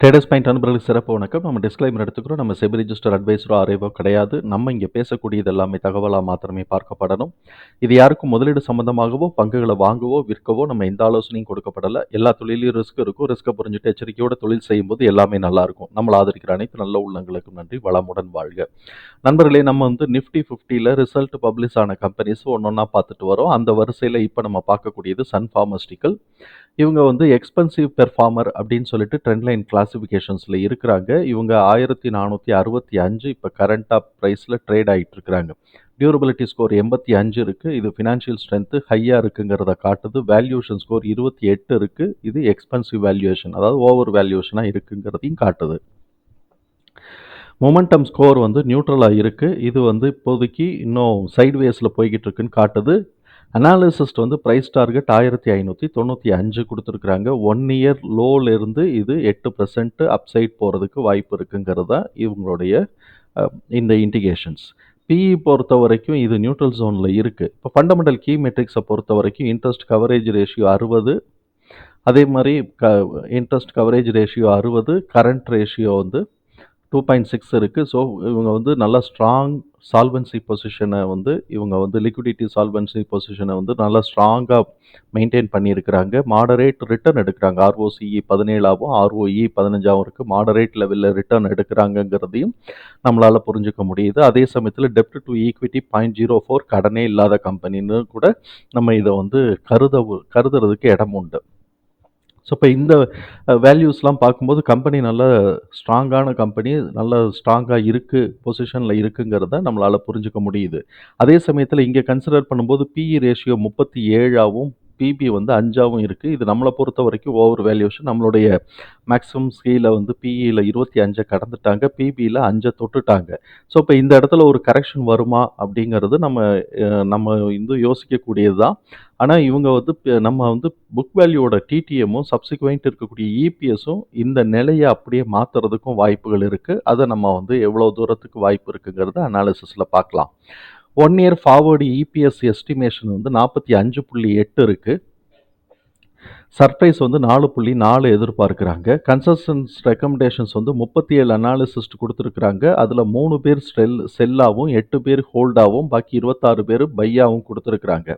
Traders point நண்பர்களுக்கு சிறப்பு வணக்கம். நம்ம டிஸ்க்ளைமர் எடுத்துக்கிறோம். நம்ம செபி ரிஜிஸ்டர் அட்வைஸரோ ஆரேவோ கிடையாது. நம்ம இங்கே பேசக்கூடியது எல்லாமே தகவலாக மாத்திரமே பார்க்கப்படணும். இது யாருக்கும் முதலீடு சம்பந்தமாகவோ பங்குகளை வாங்கவோ விற்கவோ நம்ம எந்த ஆலோசனையும் கொடுக்கப்படலை. எல்லா தொழிலையும் ரிஸ்க் இருக்கும். ரிஸ்க்கை புரிஞ்சுட்டு எச்சரிக்கையோட தொழில் செய்யும்போது எல்லாமே நல்லா இருக்கும். நம்மளை ஆதரிக்கிற அனைத்து நல்ல உள்ளங்களுக்கும் நன்றி. வளமுடன் வாழ்க. நண்பர்களே நம்ம வந்து நிஃப்டி ஃபிஃப்டியில் ரிசல்ட் பப்ளிஷ் ஆன கம்பெனிஸ் ஒன்று ஒன்றா பார்த்துட்டு வரோம். அந்த வரிசையில் இப்போ நம்ம பார்க்கக்கூடியது சன் ஃபார்மஸ்டிக்கல் இவங்க வந்து எக்ஸ்பென்சிவ் பெர்ஃபார்மர் அப்படின்னு சொல்லிட்டு ட்ரெண்ட் லைன் கிளாசிஃபிகேஷன்ஸில் இருக்கிறாங்க. இவங்க ஆயிரத்தி நானூற்றி அறுபத்தி அஞ்சு இப்போ கரண்ட்டாக ப்ரைஸில் ட்ரேட் ஆகிட்டு இருக்கிறாங்க டியூரபிலிட்டி ஸ்கோர் எண்பத்தி அஞ்சு இருக்குது இது ஃபினான்ஷியல் ஸ்ட்ரென்த்து ஹையாக இருக்குங்கிறத காட்டுது. வேல்யூஷன் ஸ்கோர் இருபத்தி எட்டு இருக்குது இது எக்ஸ்பென்சிவ் வேல்யூவேஷன் அதாவது ஓவர் வேல்யூவேஷனாக இருக்குங்கிறதையும் காட்டுது. மொமெண்டம் ஸ்கோர் வந்து நியூட்ரலாக இருக்குது இது வந்து இப்போதைக்கு இன்னும் சைட்வேஸில் போய்கிட்டு இருக்குன்னு காட்டுது. அனாலிசிஸ்ட் வந்து ப்ரைஸ் டார்கெட் ஆயிரத்தி ஐநூற்றி தொண்ணூற்றி அஞ்சு கொடுத்துருக்குறாங்க. ஒன் இயர் லோலேருந்து இது எட்டு பர்சன்ட் அப்சைட் போகிறதுக்கு வாய்ப்பு இருக்குங்கிறது தான் இவங்களுடைய இந்த இண்டிகேஷன்ஸ் பிஇ பொறுத்த வரைக்கும் இது நியூட்ரல் ஜோனில் இருக்குது இப்போ ஃபண்டமெண்டல் கீ மெட்ரிக்ஸை பொறுத்த வரைக்கும் இன்ட்ரெஸ்ட் கவரேஜ் ரேஷியோ அறுபது. அதே மாதிரி க இன்ட்ரெஸ்ட் கவரேஜ் ரேஷியோ அறுபது. கரண்ட் ரேஷியோ வந்து டூ பாயிண்ட் சிக்ஸ் இருக்குது ஸோ இவங்க வந்து நல்லா ஸ்ட்ராங் சால்வன்சி பொசிஷனை வந்து இவங்க வந்து லிக்விடிட்டி சால்வன்சி பொசிஷனை வந்து நல்லா ஸ்ட்ராங்காக மெயின்டைன் பண்ணியிருக்கிறாங்க. மாடரேட் ரிட்டர்ன் எடுக்கிறாங்க. ஆர்ஓசிஇ பதினேழாவும் ஆர்ஓஇ பதினஞ்சாவும் இருக்குது மாடரேட் லெவலில் ரிட்டர்ன் எடுக்கிறாங்கங்கிறதையும் நம்மளால் புரிஞ்சுக்க முடியுது. அதே சமயத்தில் டெப்ட் to equity point zero four கடனே இல்லாத கம்பெனின்னு கூட நம்ம இதை வந்து கருத கருதுறதுக்கு இடம் உண்டு. ஸோ இப்போ இந்த வேல்யூஸ்லாம் பார்க்கும்போது கம்பெனி நல்ல ஸ்ட்ராங்கான கம்பெனி நல்ல ஸ்ட்ராங்காக இருக்குது பொசிஷனில் இருக்குங்கிறத நம்மளால் புரிஞ்சுக்க முடியுது. அதே சமயத்தில் இங்கே கன்சிடர் பண்ணும்போது பிஇ ரேஷியோ முப்பத்தி ஏழாவும் பிபி வந்து அஞ்சாவும் இருக்குது இது நம்மளை பொறுத்த வரைக்கும் ஓவர் வேல்யூஷன் நம்மளுடைய மேக்ஸிமம் ஸ்கீல வந்து பிஇயில் இருபத்தி அஞ்சை கடந்துட்டாங்க. பிபியில் அஞ்சை தொட்டுட்டாங்க. ஸோ இப்போ இந்த இடத்துல ஒரு கரெக்ஷன் வருமா அப்படிங்கிறது நம்ம நம்ம வந்து யோசிக்கக்கூடியது தான் ஆனால் இவங்க வந்து நம்ம வந்து புக் வேல்யூவோட டிடிஎம்மும் சப்சிக்வெண்ட் இருக்கக்கூடிய இபிஎஸும் இந்த நிலையை அப்படியே மாற்றுறதுக்கும் வாய்ப்புகள் இருக்குது அதை நம்ம வந்து எவ்வளோ தூரத்துக்கு வாய்ப்பு இருக்குங்கிறத அனாலிசிஸில் பார்க்கலாம். One year forward EPS estimation வந்து நாற்பத்தி அஞ்சு புள்ளி எட்டு இருக்குது சர்ப்ரைஸ் வந்து நாலு புள்ளி நாலு எதிர்பார்க்குறாங்க. கன்சல்டன்ஸ் ரெக்கமெண்டேஷன்ஸ் வந்து முப்பத்தி ஏழு அனாலிசிஸ்ட் கொடுத்துருக்குறாங்க. அதில் மூணு பேர் செல் செல்லாகவும் எட்டு பேர் ஹோல்டாகவும் பாக்கி இருபத்தாறு பேர் பையாகவும் கொடுத்துருக்குறாங்க.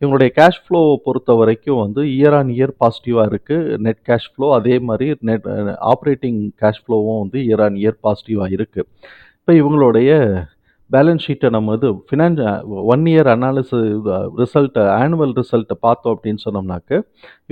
இவங்களுடைய கேஷ் ஃப்ளோவை பொறுத்த வரைக்கும் வந்து இயர் ஆன் இயர் பாசிட்டிவாக இருக்குது நெட் கேஷ் ஃப்ளோ அதே மாதிரி நெட் ஆப்ரேட்டிங் கேஷ் ஃப்ளோவும் வந்து இயர் ஆன் இயர் பாசிட்டிவாக இருக்குது இப்போ இவங்களுடைய பேலன்ஸ் ஷீட்டை நம்ம இது ஃபினான்ஸ் ஒன் இயர் அனாலிசி ரிசல்ட்டை ஆனுவல் ரிசல்ட்டை பார்த்தோம் அப்படின்னு சொன்னோம்னாக்க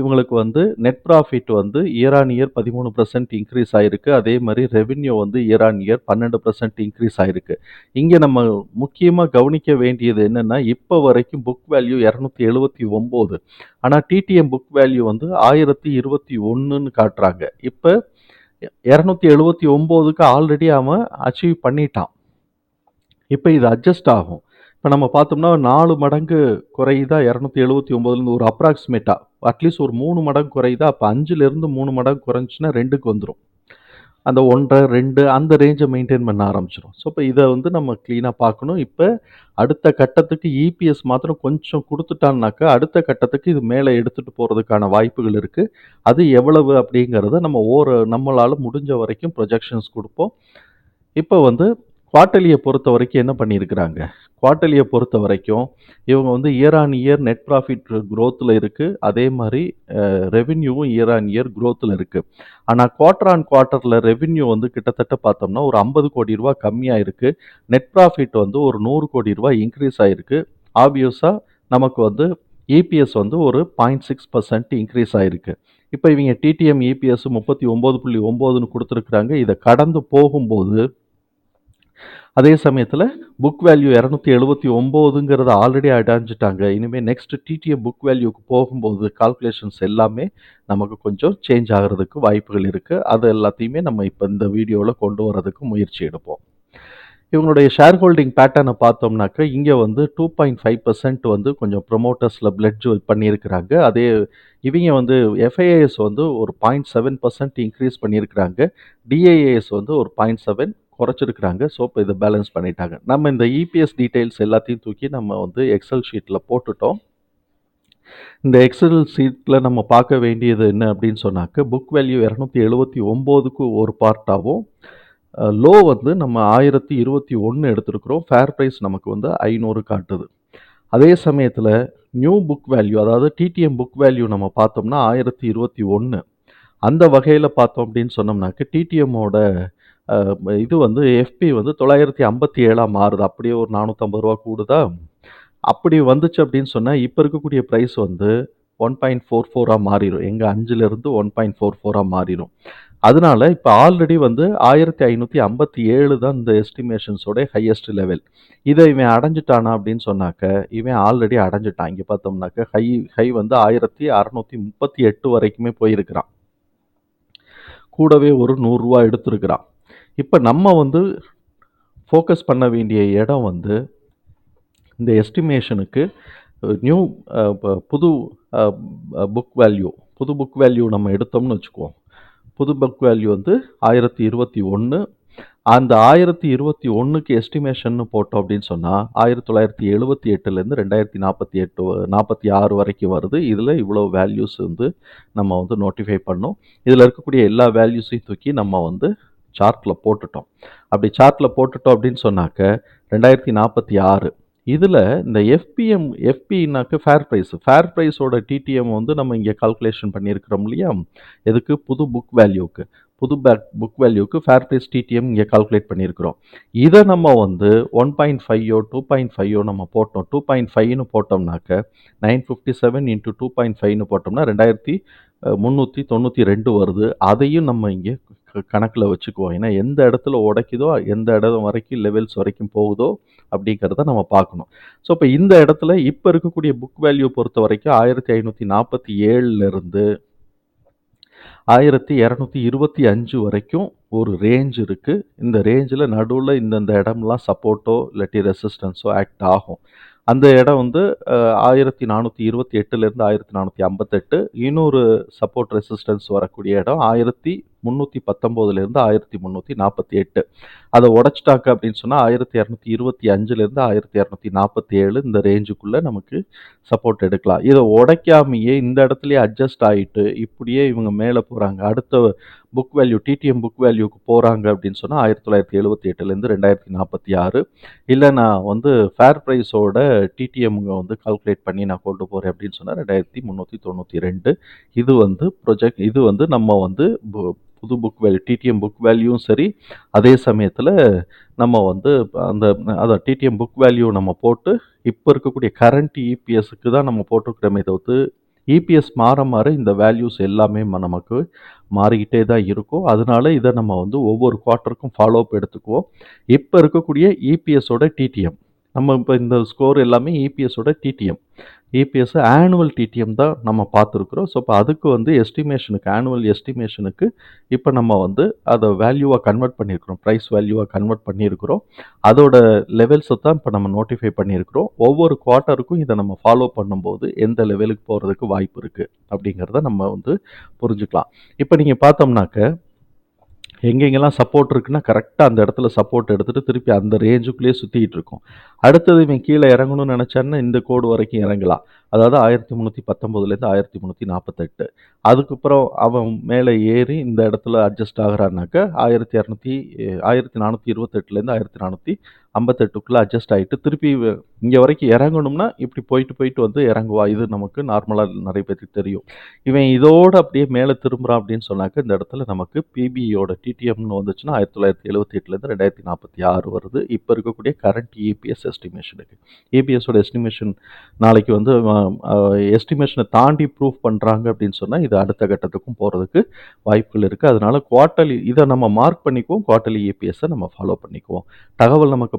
இவங்களுக்கு வந்து நெட் ப்ராஃபிட் வந்து இயர் ஆன் இயர் பதிமூணு பர்சன்ட் இன்க்ரீஸ் ஆயிருக்கு. அதே மாதிரி ரெவின்யூ வந்து இயர் ஆன் இயர் பன்னெண்டு பர்சன்ட் இன்க்ரீஸ் ஆயிருக்கு. இங்கே நம்ம முக்கியமாக கவனிக்க வேண்டியது என்னென்னா இப்போ வரைக்கும் புக் வேல்யூ இரநூத்தி எழுபத்தி ஒம்பது. ஆனால் டிடிஎம் புக் வேல்யூ வந்து ஆயிரத்தி இருபத்தி ஒன்றுன்னு காட்டுறாங்க. இப்போ இரநூத்தி எழுபத்தி ஒம்போதுக்கு ஆல்ரெடி அவன் அச்சீவ் பண்ணிட்டான். இப்போ இது அட்ஜஸ்ட் ஆகும். இப்போ நம்ம பார்த்தோம்னா நாலு மடங்கு குறையுதா? இரநூத்தி எழுபத்தி ஒம்போதுலேருந்து ஒரு அப்ராக்சிமேட்டாக அட்லீஸ்ட் ஒரு மூணு மடங்கு குறையுதா? அப்போ அஞ்சுலேருந்து மூணு மடங்கு குறைஞ்சின்னா ரெண்டுக்கு வந்துடும் அந்த ஒன்றரை ரெண்டு அந்த ரேஞ்சை மெயின்டைன் பண்ண ஆரம்பிச்சிடும் ஸோ இப்போ இதை வந்து நம்ம க்ளீனாக பார்க்கணும். இப்போ அடுத்த கட்டத்துக்கு இபிஎஸ் மாத்திரம் கொஞ்சம் கொடுத்துட்டான்னாக்கா அடுத்த கட்டத்துக்கு இது மேலே எடுத்துகிட்டு போகிறதுக்கான வாய்ப்புகள் இருக்குது அது எவ்வளவு அப்படிங்கிறத நம்ம ஓர நம்மளால் முடிஞ்ச வரைக்கும் ப்ரொஜெக்ஷன்ஸ் கொடுப்போம். இப்போ வந்து குவார்ட்டலியை பொறுத்த வரைக்கும் என்ன பண்ணியிருக்கிறாங்க? குவார்ட்டலியை பொறுத்த வரைக்கும் இவங்க வந்து year on year net profit க்ரோத்தில் இருக்குது அதே மாதிரி ரெவின்யூவும் இயர் ஆன் இயர் க்ரோத்தில் இருக்குது ஆனால் குவார்ட்டர் ஆன் குவார்ட்டரில் ரெவின்யூ வந்து கிட்டத்தட்ட பார்த்தோம்னா ஒரு ஐம்பது கோடி ரூபா கம்மியாக இருக்குது நெட் ப்ராஃபிட் வந்து ஒரு நூறு கோடி ரூபா இன்க்ரீஸ் ஆகிருக்கு ஆப்வியஸாக நமக்கு வந்து இபிஎஸ் வந்து ஒரு பாயிண்ட் சிக்ஸ் பர்சன்ட் இன்க்ரீஸ் ஆகிருக்கு இப்போ இவங்க டிடிஎம் இபிஎஸ் முப்பத்தி ஒம்பது புள்ளி ஒம்போதுன்னு கொடுத்துருக்குறாங்க. இதை கடந்து போகும்போது அதே சமயத்தில் புக் வேல்யூ இரநூத்தி எழுபத்தி ஒம்போதுங்கிறத ஆல்ரெடி அடைஞ்சிட்டாங்க. இனிமேல் நெக்ஸ்ட் டிடிஎம் புக் வேல்யூக்கு போகும்போது கால்குலேஷன்ஸ் எல்லாமே நமக்கு கொஞ்சம் சேஞ்ச் ஆகிறதுக்கு வாய்ப்புகள் இருக்குது அது எல்லாத்தையுமே நம்ம இப்போ இந்த வீடியோவில் கொண்டு வரதுக்கு முயற்சி எடுப்போம். இவங்களுடைய ஷேர் ஹோல்டிங் பேட்டர்னை பார்த்தோம்னாக்க இங்கே வந்து டூ பாயிண்ட் ஃபைவ் பர்சன்ட் வந்து கொஞ்சம் ப்ரொமோட்டர்ஸில் பிளட் பண்ணியிருக்கிறாங்க. அதே இவங்க வந்து எஃப்ஐஏஎஸ் வந்து ஒரு பாயிண்ட் செவன் பர்சன்ட் இன்க்ரீஸ் பண்ணியிருக்கிறாங்க. டிஐஏஎஸ் வந்து ஒரு பாயிண்ட் செவன் குறைச்சிருக்கிறாங்க ஸோ இப்போ இதை பேலன்ஸ் பண்ணிட்டாங்க நம்ம இந்த இபிஎஸ் டீட்டெயில்ஸ் எல்லாத்தையும் தூக்கி நம்ம வந்து எக்ஸல் ஷீட்டில் போட்டுட்டோம் இந்த எக்ஸல் ஷீட்டில் நம்ம பார்க்க வேண்டியது என்ன அப்படின்னு சொன்னாக்க, புக் வேல்யூ 279க்கு ஒரு பார்ட்டாகவும் லோ வந்து நம்ம ஆயிரத்தி இருபத்தி ஒன்று எடுத்துருக்குறோம் ஃபேர் ப்ரைஸ் நமக்கு வந்து ஐநூறு காட்டுது. அதே சமயத்தில் நியூ புக் வேல்யூ அதாவது டிடிஎம் புக் வேல்யூ நம்ம பார்த்தோம்னா 1021. அந்த வகையில் பார்த்தோம் அப்படின்னு சொன்னோம்னாக்க, டிடிஎம்மோட இது வந்து எஃப்பி வந்து 957ஆ மாறுது. அப்படியே ஒரு நானூற்றம்பது ரூபா கூடுதா? அப்படி வந்துச்சு அப்படின்னு சொன்னால் இப்போ இருக்கக்கூடிய ப்ரைஸ் வந்து ஒன் பாயிண்ட் ஃபோர் ஃபோராக மாறிடும் எங்கள் அஞ்சுலேருந்து ஒன் பாயிண்ட் ஃபோர் ஃபோராக மாறிடும் அதனால இப்போ ஆல்ரெடி வந்து 1557 தான் இந்த எஸ்டிமேஷன்ஸோட ஹையஸ்ட் லெவல். இதை இவன் அடைஞ்சுட்டானா அப்படின்னு சொன்னாக்க, இவன் ஆல்ரெடி அடைஞ்சிட்டான் இங்கே பார்த்தோம்னாக்க ஹை ஹை வந்து 1638 வரைக்குமே போயிருக்கிறான். கூடவே ஒரு நூறுரூவா எடுத்திருக்கிறான். இப்போ நம்ம வந்து ஃபோக்கஸ் பண்ண வேண்டிய இடம் வந்து, இந்த எஸ்டிமேஷனுக்கு நியூ புது புக் வேல்யூ புது புக் வேல்யூ நம்ம எடுத்தோம்னு வச்சுக்குவோம். புது புக் வேல்யூ வந்து 1021. அந்த 1021க்கு எஸ்டிமேஷன்னு போட்டோம் அப்படின்னு சொன்னால் ஆயிரத்தி தொள்ளாயிரத்தி எழுபத்தி எட்டுலேருந்து ரெண்டாயிரத்து நாற்பத்தி எட்டு நாற்பத்தி ஆறு வரைக்கும் வருது. இதில் இவ்வளோ வேல்யூஸ் வந்து நம்ம வந்து நோட்டிஃபை பண்ணோம். இதில் இருக்கக்கூடிய எல்லா வேல்யூஸையும் தூக்கி நம்ம வந்து சார்ட்டில் போட்டுட்டோம். அப்படி சார்ட்டில் போட்டுட்டோம் அப்படின்னு சொன்னாக்க, ரெண்டாயிரத்தி நாற்பத்தி ஆறு இதில் இந்த எஃப்பிஎம் எஃப்பினாக்க ஃபேர் ப்ரைஸ் ஃபேர் ப்ரைஸோட டிடிஎம் வந்து நம்ம இங்கே கால்குலேஷன் பண்ணியிருக்கிறோம் இல்லையா? எதுக்கு? புது புக் வேல்யூக்கு. புது பேக் புக் வேல்யூக்கு ஃபேர் ப்ரைஸ் டிடிஎம் இங்கே கால்குலேட் பண்ணியிருக்கிறோம். இதை நம்ம வந்து 1.5யோ, 2.5யோ நம்ம போட்டோம். 2.5ன்னு போட்டோம்னாக்க, 957 இன்டூ 2.5ன்னு போட்டோம்னா 2392 வருது. அதையும் நம்ம இங்கே கணக்கில் வச்சுக்குவோம். ஏன்னா எந்த இடத்துல உடைக்குதோ, எந்த இடம் வரைக்கும் லெவல்ஸ் வரைக்கும் போகுதோ அப்படிங்கிறத நம்ம பார்க்கணும். ஸோ, இப்போ இந்த இடத்துல இப்போ இருக்கக்கூடிய புக் வேல்யூ பொறுத்த வரைக்கும் ஆயிரத்தி ஐநூற்றி நாற்பத்தி ஏழுலேருந்து ஆயிரத்தி இரநூத்தி இருபத்தி அஞ்சு வரைக்கும் ஒரு ரேஞ்ச் இருக்குது இந்த ரேஞ்சில் நடுவில் இந்தந்த இடம்லாம் சப்போர்ட்டோ, இல்லாட்டி ரெசிஸ்டன்ஸோ ஆக்ட் ஆகும். அந்த இடம் வந்து ஆயிரத்தி நானூற்றி இருபத்தி எட்டுலேருந்து ஆயிரத்தி நானூற்றி ஐம்பத்தெட்டு இன்னொரு சப்போர்ட் ரெசிஸ்டன்ஸ் வரக்கூடிய இடம் ஆயிரத்தி முந்நூற்றி பத்தொம்போதுலேருந்து ஆயிரத்தி முந்நூற்றி நாற்பத்தி எட்டு. அதை உடச்சிட்டாக்க அப்படின்னு சொன்னால் ஆயிரத்தி இரநூத்தி இருபத்தி அஞ்சுலேருந்து ஆயிரத்தி இரநூத்தி நாற்பத்தி ஏழு இந்த ரேஞ்சுக்குள்ளே நமக்கு சப்போர்ட் எடுக்கலாம். இதை உடைக்காமையே இந்த இடத்துலையே அட்ஜஸ்ட் ஆகிட்டு இப்படியே இவங்க மேலே போகிறாங்க அடுத்த புக் வேல்யூ டிடிஎம் புக் வேல்யூக்கு போகிறாங்க அப்படின்னு சொன்னால் ஆயிரத்தி தொள்ளாயிரத்தி எழுபத்தி எட்டுலேருந்து ரெண்டாயிரத்தி நாற்பத்தி ஆறு. இல்லை நான் வந்து ஃபேர் ப்ரைஸோட டிடிஎம்ங்க வந்து கால்குலேட் பண்ணி நான் கொண்டு போகிறேன் அப்படின்னு சொன்னால் ரெண்டாயிரத்தி முந்நூற்றி தொண்ணூற்றி ரெண்டு. இது வந்து ப்ரொஜெக்ட் இது வந்து நம்ம வந்து புது புக் வேல்யூ டிடிஎம் புக் வேல்யூவும் சரி, அதே சமயத்தில் நம்ம வந்து அந்த அதான் டிடிஎம் புக் வேல்யூ நம்ம போட்டு, இப்போ இருக்கக்கூடிய கரண்ட் இபிஎஸ்க்கு தான் நம்ம போட்டிருக்கிறோமே தவிர்த்து, இபிஎஸ் மாற மாற இந்த வேல்யூஸ் எல்லாமே நமக்கு மாறிக்கிட்டே தான் இருக்கும். அதனால இதை நம்ம வந்து ஒவ்வொரு குவார்ட்டருக்கும் ஃபாலோ அப் எடுத்துக்குவோம். இப்போ இருக்கக்கூடிய இபிஎஸோட டிடிஎம். நம்ம இப்போ இந்த ஸ்கோர் எல்லாமே இபிஎஸோட டிடிஎம். இபிஎஸ் ஆனுவல் டிடிஎம் தான் நம்ம பார்த்துருக்குறோம் ஸோ, இப்போ அதுக்கு வந்து எஸ்டிமேஷனுக்கு ஆனுவல் எஸ்டிமேஷனுக்கு இப்போ நம்ம வந்து அதை வேல்யூவாக கன்வெர்ட் பண்ணியிருக்கிறோம். ப்ரைஸ் வேல்யூவாக கன்வெர்ட் பண்ணியிருக்கிறோம். அதோட லெவல்ஸை தான் இப்போ நம்ம நோட்டிஃபை பண்ணியிருக்கிறோம். ஒவ்வொரு குவார்ட்டருக்கும் இதை நம்ம ஃபாலோ பண்ணும்போது, எந்த லெவலுக்கு போகிறதுக்கு வாய்ப்பு இருக்குது அப்படிங்கிறத நம்ம வந்து புரிஞ்சுக்கலாம். இப்போ நீங்கள் பார்த்தோம்னாக்க, எங்கெங்கெல்லாம் சப்போர்ட் இருக்குன்னா, கரெக்டாக அந்த இடத்துல சப்போர்ட் எடுத்துகிட்டு திருப்பி அந்த ரேஞ்சுக்குள்ளேயே சுற்றிக்கிட்டு இருக்கும். அடுத்தது இவன் கீழே இறங்கணும்னு நினச்சான்னா இந்த கோடு வரைக்கும் இறங்கலாம். அதாவது 1319லேருந்து 1348. அதுக்கப்புறம் அவன் மேலே ஏறி இந்த இடத்துல அட்ஜஸ்ட் ஆகிறான்னாக்கா ஆயிரத்தி இரநூத்தி ஆயிரத்தி நானூற்றி இருபத்தெட்டுலேருந்து ஆயிரத்தி நானூற்றி 1458க்குள்ள அட்ஜஸ்ட் ஆகிட்டு திருப்பி இங்கே வரைக்கும் இறங்கணும்னா, இப்படி போயிட்டு போயிட்டு வந்து இறங்குவான். இது நமக்கு நார்மலாக நிறைய பேருக்கு தெரியும். இவன் இதோட அப்படியே மேலே திரும்புகிறான் அப்படின்னு சொன்னாக்க, இந்த இடத்துல நமக்கு பிபியோட டிடிஎம்னு வந்துச்சுன்னா 1978லேருந்து 2046 வருது. இப்போ இருக்கக்கூடிய கரண்ட் இபிஎஸ் எஸ்டிமேஷனுக்கு. ஏபிஎஸோட எஸ்டிமேஷன் நாளைக்கு வந்து எஸ்டிமேஷனை தாண்டி ப்ரூஃப் பண்ணுறாங்க அப்படின்னு சொன்னால் இது அடுத்த கட்டத்துக்கும் போகிறதுக்கு வாய்ப்புகள் இருக்குது அதனால் குவார்ட்டர்லி இதை நம்ம மார்க் பண்ணிக்குவோம். குவார்ட்டர்லி இபிஎஸ்ஸ நம்ம ஃபாலோ பண்ணிக்குவோம். தகவல் நமக்கு